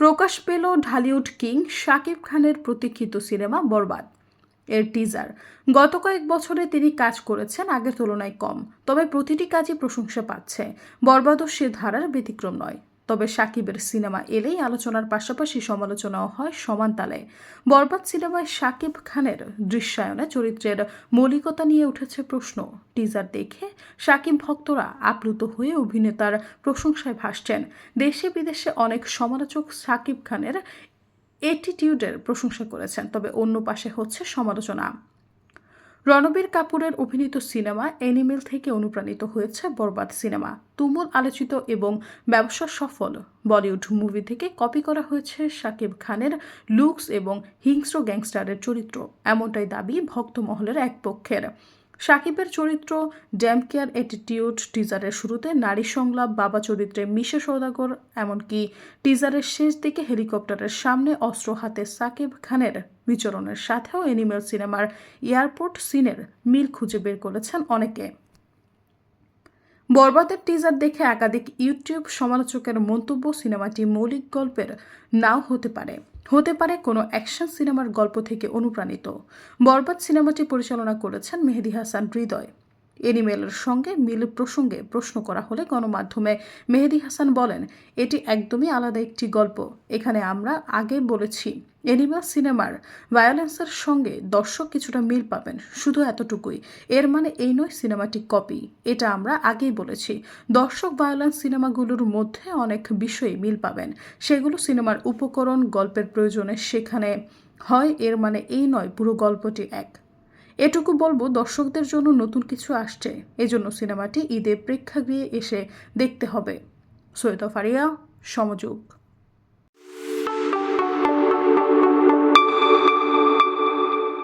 প্রকাশ পেল ঢালিউড কিং শাকিব খানের প্রতীক্ষিত সিনেমা বরবাদ। এর টিজার গত কয়েক বছরে তিনি কাজ করেছেন আগের তুলনায় কম, তবে প্রতিটি কাজই প্রশংসা পাচ্ছে। বরবাদও সে ধারার ব্যতিক্রম নয়। তবে সাকিবের সিনেমা এলেই আলোচনার পাশাপাশি সমালোচনাও হয় সমান তালে। বরবাদ সিনেমায় সাকিব খানের দৃশ্যায়নে চরিত্রের মৌলিকতা নিয়ে উঠেছে প্রশ্ন। টিজার দেখে সাকিব ভক্তরা আপ্লুত হয়ে অভিনেতার প্রশংসায় ভাসছেন। দেশে বিদেশে অনেক সমালোচক সাকিব খানের এটিটিউডের প্রশংসা করেছেন, তবে অন্য পাশে হচ্ছে সমালোচনা। রণবীর কাপুরের অভিনীত সিনেমা এনিমেল থেকে অনুপ্রাণিত হয়েছে বরবাদ সিনেমা। তুমুল আলোচিত এবং ব্যবসা সফল বলিউড মুভি থেকে কপি করা হয়েছে শাকিব খানের লুকস এবং হিংস্র গ্যাংস্টারের চরিত্র। এমনটাই দাবি ভক্তমহলের এক পক্ষের। সাকিবের চরিত্র কেয়ার অ্যাটিটিউড টিজারের শুরুতে নারী সংলাপ, বাবা চরিত্রে মিশে সৌদাগর, এমনকি টিজারের শেষ দিকে হেলিকপ্টারের সামনে অস্ত্র হাতে সাকিব খানের বিচরণের সাথেও অ্যানিমেল সিনেমার এয়ারপোর্ট সিনের মিল খুঁজে বের করেছেন অনেকে। বরবাদের টিজার দেখে একাধিক ইউটিউব সমালোচকের মন্তব্য সিনেমাটি মৌলিক গল্পের নাও হতে পারে। হতে পারে কোনো অ্যাকশন সিনেমার গল্প থেকে অনুপ্রাণিত। বরবাদ সিনেমাটি পরিচালনা করেছেন মেহেদি হাসান হৃদয়। এনিমেলের সঙ্গে মিল প্রসঙ্গে প্রশ্ন করা হলে গণমাধ্যমে মেহেদি হাসান বলেন, এটি একদমই আলাদা একটি গল্প। এখানে আমরা আগে বলেছি এনিমেল সিনেমার ভায়োলেন্সের সঙ্গে দর্শক কিছুটা মিল পাবেন, শুধু এতটুকুই। এর মানে এই নয় সিনেমাটি কপি। এটা আমরা আগেই বলেছি। দর্শক ভায়োলেন্স সিনেমাগুলোর মধ্যে অনেক বিষয়ে মিল পাবেন। সেগুলো সিনেমার উপকরণ, গল্পের প্রয়োজনে সেখানে হয়। এর মানে এই নয়, পুরো গল্পটি এক। এটুকু বলব, দর্শকদের জন্য নতুন কিছু আসছে। এজন্য সিনেমাটি ঈদে প্রেক্ষাগৃহে এসে দেখতে হবে। সৈয়দ ফারিয়া, সমযোগ।